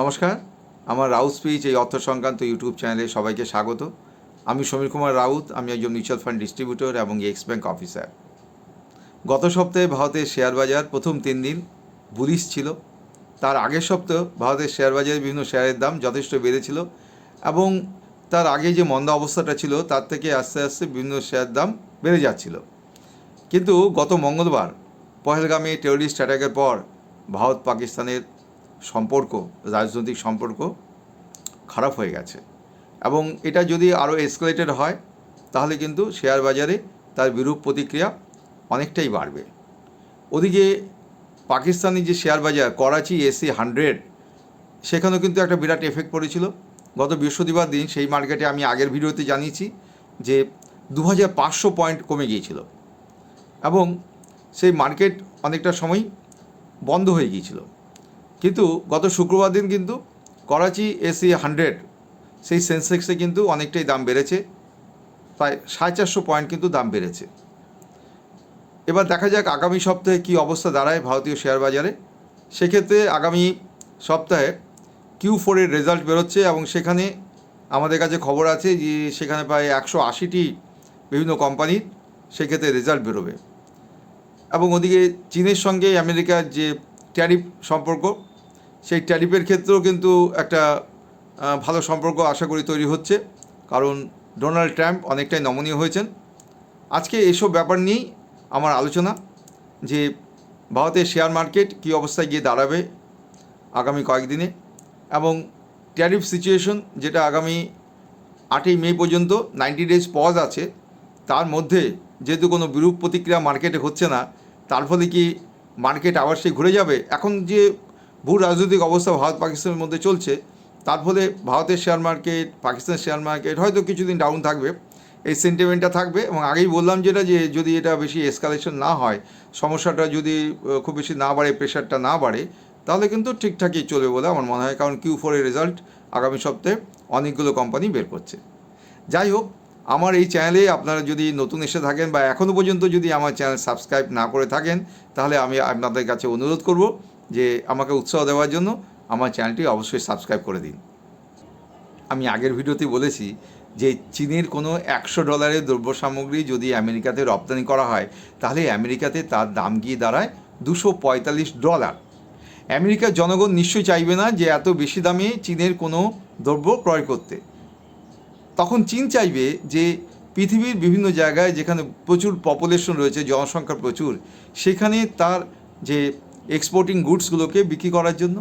নমস্কার, আমার রাউত স্পিচ এই অর্থ সংক্রান্ত ইউটিউব চ্যানেলে সবাইকে স্বাগত। আমি সমীর কুমার রাউত, আমি একজন মিউচুয়াল ফান্ড ডিস্ট্রিবিউটর এবং এক্স ব্যাংক অফিসার। গত সপ্তাহে ভারতের শেয়ার বাজার প্রথম তিন দিন বুলিশ ছিল। তার আগের সপ্তাহ ভারতের শেয়ার বাজারে বিভিন্ন শেয়ারের দাম যথেষ্ট বেড়েছিল এবং তার আগে যে মন্দা অবস্থাটা ছিল, তার থেকে আস্তে আস্তে বিভিন্ন শেয়ার দাম বেড়ে যাচ্ছিল। কিন্তু গত মঙ্গলবার, পহেলগামে টেররিস্ট অ্যাটাকের পর ভারত পাকিস্তানের সম্পর্ক, রাজনৈতিক সম্পর্ক খারাপ হয়ে গেছে। এবং এটা যদি আরও এসকালেটেড হয়, তাহলে কিন্তু শেয়ার বাজারে তার বিরূপ প্রতিক্রিয়া অনেকটাই বাড়বে। ওদিকে পাকিস্তানি যে শেয়ার বাজার, করাচি এসি হান্ড্রেড সেখানেও কিন্তু একটা বিরাট এফেক্ট পড়েছিল। গত বৃহস্পতিবার দিন সেই মার্কেটে আমি আগের ভিডিওতে জানিয়েছি যে দু হাজার পাঁচশো পয়েন্ট কমে গিয়েছিল। এবং সেই মার্কেট অনেকটা সময় বন্ধ হয়ে গিয়েছিল। কিন্তু গত শুক্রবার দিন কিন্তু করাচি এসি হান্ড্রেড, সেই সেন্সেক্সে কিন্তু অনেকটাই দাম বেড়েছে, প্রায় সাড়ে চারশো পয়েন্ট কিন্তু দাম বেড়েছে। এবার দেখা যাক আগামী সপ্তাহে কী অবস্থা দাঁড়ায় ভারতীয় শেয়ার বাজারে। সেক্ষেত্রে আগামী সপ্তাহে কিউ ফোরের রেজাল্ট বেরোচ্ছে এবং সেখানে আমাদের কাছে খবর আছে যে সেখানে প্রায় একশো আশিটি বিভিন্ন কোম্পানির সেক্ষেত্রে রেজাল্ট বেরোবে। এবং ওদিকে চীনের সঙ্গে আমেরিকার যে ট্যারিফ সম্পর্ক। সেই ট্যারিফের ক্ষেত্রেও কিন্তু একটা ভালো সম্পর্ক আশা করি তৈরি হচ্ছে। কারণ ডোনাল্ড ট্রাম্প অনেকটাই নমনীয় হয়েছেন। আজকে এসব ব্যাপার নিয়েই আমার আলোচনা যে ভারতের শেয়ার মার্কেট কী অবস্থায় গিয়ে দাঁড়াবে আগামী কয়েকদিনে এবং ট্যারিফ সিচুয়েশন যেটা আগামী আটই মে পর্যন্ত নাইনটি ডেজ পজ আছে, তার মধ্যে যেহেতু কোনো বিরূপ প্রতিক্রিয়া মার্কেটে হচ্ছে না, তার ফলে কি মার্কেট আবার সে ঘুরে যাবে। এখন যে ভূ রাজনৈতিক অবস্থা ভারত পাকিস্তানের মধ্যে চলছে, তার ফলে ভারতের শেয়ার মার্কেট পাকিস্তানের শেয়ার মার্কেট হয়তো কিছুদিন ডাউন থাকবে, এই সেন্টিমেন্টটা থাকবে এবং আগেই বললাম যেটা যে যদি এটা বেশি এসকালেশন না হয়, সমস্যাটা যদি খুব বেশি না বাড়ে প্রেশারটা না বাড়ে, তাহলে কিন্তু ঠিকঠাকই চলবে বলে আমার মনে হয়। কারণ কিউ ফোরের রেজাল্ট আগামী সপ্তাহে অনেকগুলো কোম্পানি বের করছে। যাই হোক আমার এই চ্যানেলে আপনারা যদি নতুন এসে থাকেন বা এখনও পর্যন্ত যদি আমার চ্যানেল সাবস্ক্রাইব না করে থাকেন, তাহলে আমি আপনাদের কাছে অনুরোধ করব যে আমাকে উৎসাহ দেওয়ার জন্য আমার চ্যানেলটি অবশ্যই সাবস্ক্রাইব করে দিন। আমি আগের ভিডিওতে বলেছি যে চীনের কোনো একশো ডলারের দ্রব্য সামগ্রী যদি আমেরিকাতে রপ্তানি করা হয়, তাহলে আমেরিকাতে তার দাম গিয়ে দাঁড়ায় দুশো পঁয়তাল্লিশ ডলার। আমেরিকার জনগণ নিশ্চয়ই চাইবে না যে এত বেশি দামে চীনের কোনো দ্রব্য ক্রয় করতে। তখন চীন চাইবে যে পৃথিবীর বিভিন্ন জায়গায় যেখানে প্রচুর পপুলেশন রয়েছে, জনসংখ্যা প্রচুর, সেখানে তার যে এক্সপোর্টিং গুডসগুলোকে বিক্রি করার জন্য।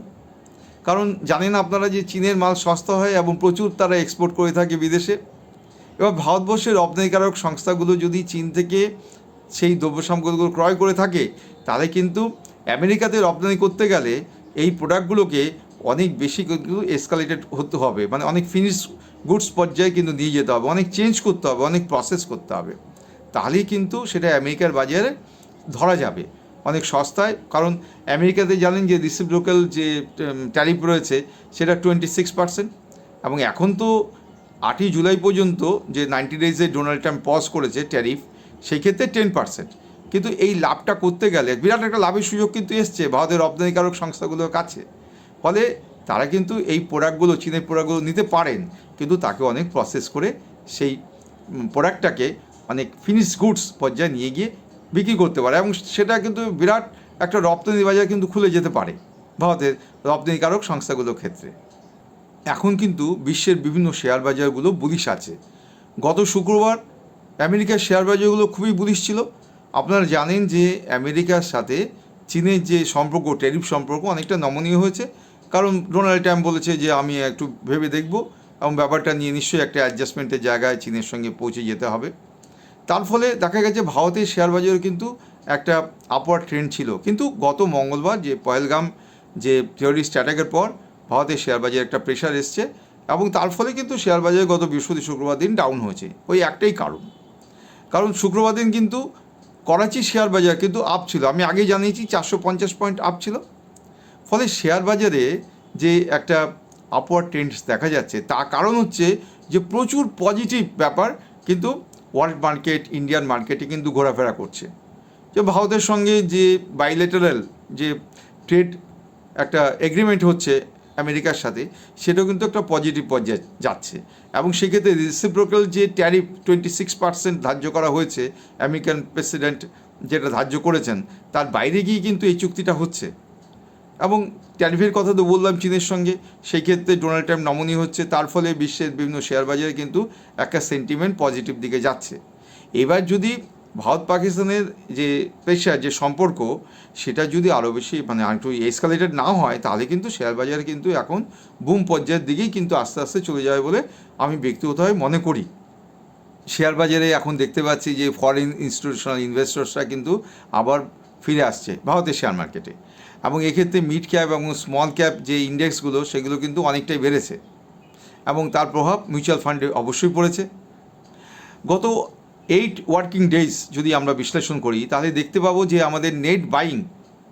কারণ জানেন আপনারা যে চীনের মাল সস্তা হয় এবং প্রচুর তারা এক্সপোর্ট করে থাকে বিদেশে। এবার ভারতবর্ষের রপ্তানিকারক সংস্থাগুলো যদি চীন থেকে সেই দ্রব্য সামগ্রীগুলো ক্রয় করে থাকে, তাহলে কিন্তু আমেরিকাতে রপ্তানি করতে গেলে এই প্রোডাক্টগুলোকে অনেক বেশি কিন্তু এসকালেটেড হতে হবে মানে অনেক ফিনিশ গুডস পর্যায়ে কিন্তু নিয়ে যেতে হবে। অনেক চেঞ্জ করতে হবে, অনেক প্রসেস করতে হবে। তাহলেই কিন্তু সেটা আমেরিকার বাজারে ধরা যাবে অনেক সস্তায়। কারণ আমেরিকাতে জানেন যে রিসিপ্রোকাল যে ট্যারিফ রয়েছে সেটা টোয়েন্টি সিক্স পার্সেন্ট এবং এখন তো আটই জুলাই পর্যন্ত যে নাইনটি ডেজে ডোনাল্ড ট্রাম্প পজ করেছে ট্যারিফ সেই ক্ষেত্রে টেন পার্সেন্ট কিন্তু এই লাভটা করতে গেলে, বিরাট একটা লাভের সুযোগ কিন্তু এসছে, ভারতের রপ্তানিকারক সংস্থাগুলোর কাছে। ফলে তারা কিন্তু এই প্রোডাক্টগুলো, চীনের প্রোডাক্টগুলো নিতে পারেন, কিন্তু তাকে অনেক প্রসেস করে সেই প্রোডাক্টটাকে অনেক ফিনিশ গুডস পর্যায়ে নিয়ে গিয়ে বিক্রি করতে পারে এবং সেটা কিন্তু বিরাট একটা রপ্তানি বাজার কিন্তু খুলে যেতে পারে ভারতের রপ্তানিকারক সংস্থাগুলোর ক্ষেত্রে। এখন কিন্তু বিশ্বের বিভিন্ন শেয়ার বাজারগুলো বুলিশ আছে। গত শুক্রবার আমেরিকার শেয়ার বাজারগুলো খুবই বুলিশ ছিল। আপনারা জানেন যে আমেরিকার সাথে চীনের যে সম্পর্ক ট্যারিফ সম্পর্ক অনেকটা নমনীয় হয়েছে। কারণ ডোনাল্ড ট্রাম্প বলেছে যে আমি একটু ভেবে দেখব এবং ব্যাপারটা নিয়ে নিশ্চয়ই একটা অ্যাডজাস্টমেন্টের জায়গায় চীনের সঙ্গে পৌঁছে যেতে হবে। তার ফলে দেখা গেছে ভারতের শেয়ার বাজারে কিন্তু একটা আপওয়ার্ড ট্রেন্ড ছিল। কিন্তু গত মঙ্গলবার যে পয়েলগাম যে টেররিস্ট অ্যাটাকের পর ভারতের শেয়ার বাজারে একটা প্রেশার এসছে এবং তার ফলে কিন্তু শেয়ার বাজারে গত বৃহস্পতি, শুক্রবার দিন ডাউন হয়েছে। ওই একটাই কারণ। কারণ শুক্রবার দিন কিন্তু করাচি শেয়ার বাজার কিন্তু আপ ছিল। আমি আগেই জানিয়েছি চারশো পঞ্চাশ পয়েন্ট আপ ছিল। ফলে শেয়ার বাজারে যে একটা আপওয়ার্ড ট্রেন্ডস দেখা যাচ্ছে, তার কারণ হচ্ছে যে প্রচুর পজিটিভ ব্যাপার কিন্তু ওয়ার্ল্ড মার্কেট ইন্ডিয়ান মার্কেটে কিন্তু ঘোরাফেরা করছে। যে ভারতের সঙ্গে যে বাইলেটারাল যে ট্রেড একটা এগ্রিমেন্ট হচ্ছে আমেরিকার সাথে, সেটাও কিন্তু একটা পজিটিভ পর্যায়ে যাচ্ছে। এবং সেক্ষেত্রে রিসিপ্রোকাল যে ট্যারিফ টোয়েন্টি সিক্স পার্সেন্ট ধার্য করা হয়েছে আমেরিকান প্রেসিডেন্ট যেটা ধার্য করেছেন, তার বাইরে গিয়ে কিন্তু এই চুক্তিটা হচ্ছে। এবং ট্যারিফের কথা তো বললাম চীনের সঙ্গে সেই ক্ষেত্রে ডোনাল্ড ট্রাম্প নমনী হচ্ছে, তার ফলে বিশ্বের বিভিন্ন শেয়ার বাজারে কিন্তু একটা সেন্টিমেন্ট পজিটিভ দিকে যাচ্ছে। এবার যদি ভারত পাকিস্তানের যে প্রেশার যে সম্পর্ক, সেটা যদি আরও বেশি মানে একটু এসকালেটেড না হয়, তাহলে কিন্তু শেয়ার বাজার কিন্তু এখন বুম পর্যায়ের দিকেই কিন্তু আস্তে আস্তে চলে যাবে বলে আমি ব্যক্তিগতভাবে মনে করি। শেয়ার বাজারে এখন দেখতে পাচ্ছি যে ফরেন ইনস্টিটিউশনাল ইনভেস্টর্সরা কিন্তু আবার ফিরে আসছে ভারতের শেয়ার মার্কেটে। এবং এক্ষেত্রে মিড ক্যাপ এবং স্মল ক্যাপ যে ইন্ডেক্সগুলো, সেগুলো কিন্তু অনেকটাই বেড়েছে। এবং তার প্রভাব মিউচুয়াল ফান্ডে অবশ্যই পড়েছে। গত এইট ওয়ার্কিং ডেজ যদি আমরা বিশ্লেষণ করি, তাহলে দেখতে পাবো যে আমাদের নেট বাইং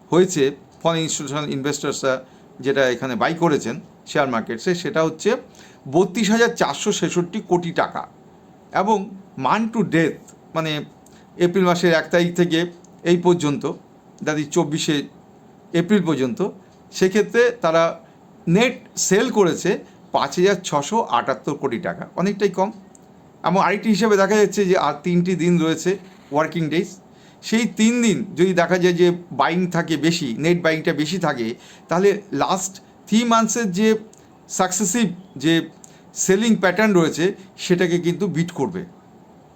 হয়েছে ফরেন ইনস্টিটিউশনাল ইনভেস্টার্সরা যেটা এখানে বাই করেছেন শেয়ার মার্কেটসে সেটা হচ্ছে বত্রিশ হাজার চারশো ছেষট্টি কোটি টাকা। এবং মান টু ডেথ মানে এপ্রিল মাসের এক তারিখ থেকে এই পর্যন্ত, দাদি চব্বিশে এপ্রিল পর্যন্ত, সেক্ষেত্রে তারা নেট সেল করেছে পাঁচ হাজার ছশো আটাত্তর কোটি টাকা। অনেকটাই কম। এবং আরেকটি হিসাবে দেখা যাচ্ছে যে আর তিনটি দিন রয়েছে ওয়ার্কিং ডেজ সেই তিন দিন যদি দেখা যায় যে বাইং থাকে বেশি নেট বাইংটা বেশি থাকে, তাহলে লাস্ট থ্রি মান্থসের যে সাকসেসিভ যে সেলিং প্যাটার্ন রয়েছে, সেটাকে কিন্তু বিট করবে।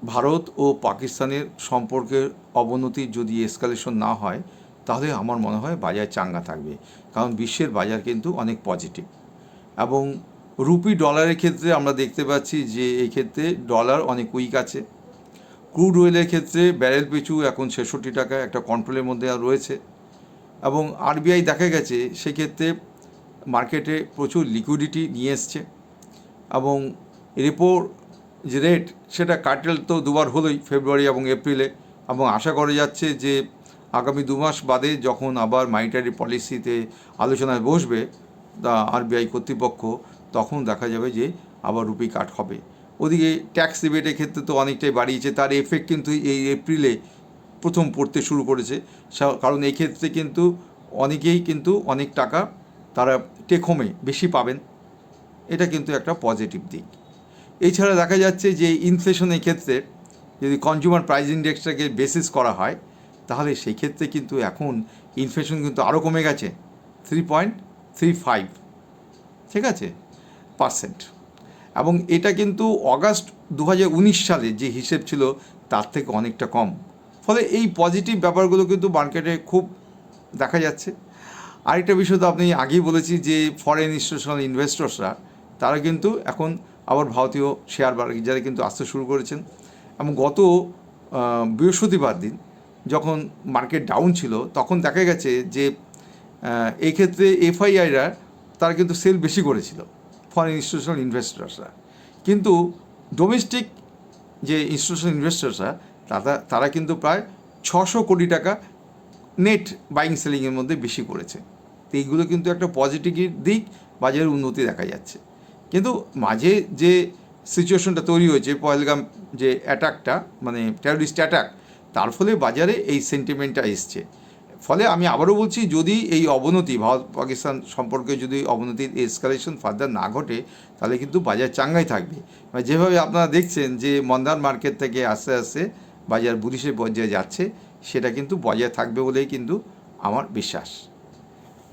ভারত ও পাকিস্তানের সম্পর্কের অবনতি যদি এসকালেশন না হয়, তাহলে আমার মনে হয় বাজার চাঙ্গা থাকবে। কারণ বিশ্বের বাজার কিন্তু অনেক পজিটিভ এবং রুপি ডলারের ক্ষেত্রে আমরা দেখতে পাচ্ছি যে এই ক্ষেত্রে ডলার অনেক উইক আছে। ক্রুড অয়েলের ক্ষেত্রে ব্যারেল পিছু এখন ছেষট্টি টাকা একটা কন্ট্রোলের মধ্যে আর রয়েছে। এবং আরবিআই দেখা গেছে সেক্ষেত্রে মার্কেটে প্রচুর লিকুইডিটি নিয়ে এসছে। এবং রেপোর যে রেট সেটা কাটেল তো দুবার হলোই ফেব্রুয়ারি এবং এপ্রিলে এবং আশা করা যাচ্ছে যে আগামী দু মাস বাদে যখন আবার মানিটারি পলিসিতে আলোচনায় বসবে তা আরবিআই কর্তৃপক্ষ, তখন দেখা যাবে যে আবার রুপি কাট হবে। ওদিকে ট্যাক্স রিবেটের ক্ষেত্রে তো অনেকটাই বাড়িয়েছে, তার এফেক্ট কিন্তু এই এপ্রিলে প্রথম পড়তে শুরু করেছে। কারণ এই ক্ষেত্রে কিন্তু অনেকেই কিন্তু অনেক টাকা তারা টেক হোমে বেশি পাবেন। এটা কিন্তু একটা পজিটিভ দিক। এছাড়া দেখা যাচ্ছে যে ইনফ্লেশনের ক্ষেত্রে যদি কনজিউমার প্রাইস ইন্ডেক্সটাকে বেসিস করা হয়, তাহলে সেই ক্ষেত্রে কিন্তু এখন ইনফ্লেশন কিন্তু আরও কমে গেছে থ্রি পয়েন্ট থ্রি ফাইভ ঠিক আছে পার্সেন্ট এবং এটা কিন্তু অগাস্ট দু হাজার উনিশ সালে যে হিসেব ছিল, তার থেকে অনেকটা কম। ফলে এই পজিটিভ ব্যাপারগুলো কিন্তু মার্কেটে খুব দেখা যাচ্ছে। আরেকটা বিষয় তো আপনি আগেই বলেছি যে ফরেন ইনস্টিটিউশনাল ইনভেস্টর্সরা তারা কিন্তু এখন আবার ভারতীয় শেয়ার বাজারে কিন্তু আসতে শুরু করেছেন। এবং গত বৃহস্পতিবার দিন যখন মার্কেট ডাউন ছিল, তখন দেখা গেছে যে এই ক্ষেত্রে এফআইআইরা তারা কিন্তু সেল বেশি করেছিল ফরেন ইনস্টিটিউশনাল ইনভেস্টার্সরা কিন্তু ডোমেস্টিক যে ইনস্টিটিউশনাল ইনভেস্টার্সরা তারা তারা কিন্তু প্রায় ছশো কোটি টাকা নেট বাইং সেলিংয়ের মধ্যে বেশি করেছে। তো এইগুলো কিন্তু একটা পজিটিভ দিক বাজারের উন্নতি দেখা যাচ্ছে। কিন্তু মাঝে যে সিচুয়েশনটা তৈরি হয়েছে, পহেলগাম যে অ্যাটাকটা মানে টেররিস্ট অ্যাটাক তার ফলে বাজারে এই সেন্টিমেন্টটা এসছে। ফলে আমি আবারও বলছি, যদি এই অবনতি, ভারত পাকিস্তান সম্পর্কে যদি অবনতির এসকালেশন ফার্দার না ঘটে, তাহলে কিন্তু বাজার চাঙ্গাই থাকবে। যেভাবে আপনারা দেখছেন যে মন্দার মার্কেট থেকে আস্তে আস্তে বাজার বুলিশের পর্যায়ে যাচ্ছে, সেটা কিন্তু বজায় থাকবে বলেই কিন্তু আমার বিশ্বাস।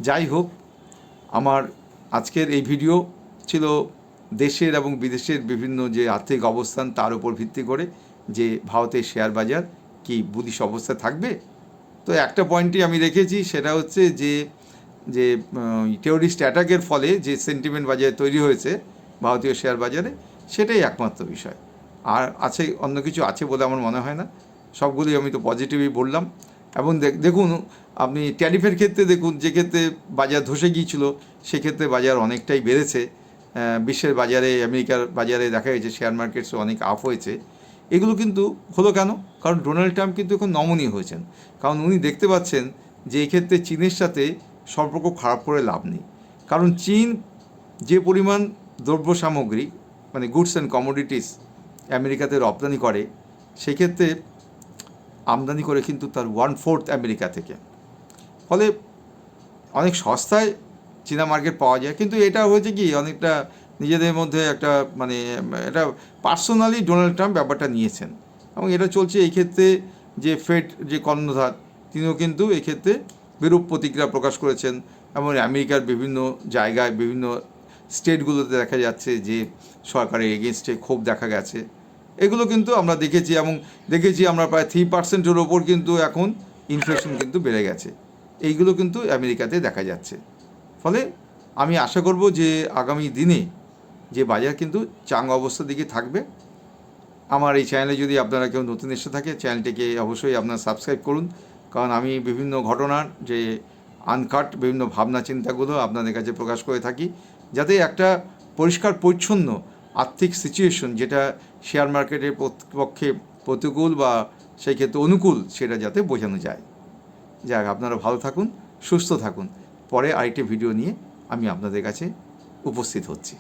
যাই হোক, আমার আজকের এই ভিডিও ছিল দেশের এবং বিদেশের বিভিন্ন যে আর্থিক অবস্থান তার উপর ভিত্তি করে যে ভারতের শেয়ার বাজার কি বুলিশ অবস্থা থাকবে? তো একটা পয়েন্টই আমি রেখেছি, সেটা হচ্ছে যে যে টেরোরিস্ট অ্যাটাকের ফলে যে সেন্টিমেন্ট বাজারে তৈরি হয়েছে ভারতীয় শেয়ার বাজারে, সেটাই একমাত্র বিষয়। আর আছে, অন্য কিছু আছে বলে আমার মনে হয় না। সবগুলোই আমি তো পজিটিভই বললাম। এবং দেখ- দেখুন, আপনি ট্যারিফের ক্ষেত্রে দেখুন, যে ক্ষেত্রে বাজার ধসে গিয়েছিল, সেক্ষেত্রে বাজার অনেকটাই বেড়েছে। বিশ্বের বাজারে, আমেরিকার বাজারে দেখা গেছে শেয়ার মার্কেটস অনেক আপ হয়েছে। এগুলো কিন্তু হলো কেন? কারণ ডোনাল্ড ট্রাম্প কিন্তু এখন নমনীয় হয়েছেন। কারণ উনি দেখতে পাচ্ছেন যে এক্ষেত্রে চীনের সাথে সম্পর্ক খারাপ করে লাভ নেই। কারণ চীন যে পরিমাণ দ্রব্য সামগ্রী মানে গুডস অ্যান্ড কমোডিটিস আমেরিকাতে রপ্তানি করে, সেক্ষেত্রে আমদানি করে কিন্তু তার ওয়ান ফোর্থ আমেরিকা থেকে। ফলে অনেক সস্তায় চীনা মার্কেট পাওয়া যায়। কিন্তু এটা হয়েছে কি, অনেকটা নিজেদের মধ্যে একটা মানে এটা পার্সোনালি ডোনাল্ড ট্রাম্প ব্যাপারটা নিয়েছেন। এবং এটা চলছে এই ক্ষেত্রে যে ফেড যে কর্ণধার, তিনিও কিন্তু এক্ষেত্রে বিরূপ প্রতিক্রিয়া প্রকাশ করেছেন। এবং আমেরিকার বিভিন্ন জায়গায়, বিভিন্ন স্টেটগুলোতে দেখা যাচ্ছে যে সরকারের এগেনস্টে ক্ষোভ দেখা গেছে। এগুলো কিন্তু আমরা দেখেছি এবং দেখেছি আমরা প্রায় থ্রি পার্সেন্টের ওপর কিন্তু এখন ইনফ্লেশন কিন্তু বেড়ে গেছে। এইগুলো কিন্তু আমেরিকাতে দেখা যাচ্ছে। ফলে আমি আশা করব যে আগামী দিনে যে বাজার কিন্তু চাঙ্গা অবস্থার দিকে থাকবে। আমার এই চ্যানেলে যদি আপনারা কেউ নতুন এসে থাকে চ্যানেলটিকে অবশ্যই আপনারা সাবস্ক্রাইব করুন। কারণ আমি বিভিন্ন ঘটনার যে আনকাট বিভিন্ন ভাবনা চিন্তাগুলো আপনাদের কাছে প্রকাশ করে থাকি, যাতে একটা পরিষ্কার, পরিচ্ছন্ন, আর্থিক সিচুয়েশন যেটা শেয়ার মার্কেটের পক্ষে প্রতিকূল বা সেই ক্ষেত্রে অনুকূল, সেটা যাতে বোঝানো যায়। যাক, আপনারা ভালো থাকুন, সুস্থ থাকুন। পরে আরেকটি ভিডিও নিয়ে আমি আপনাদের কাছে উপস্থিত হচ্ছি।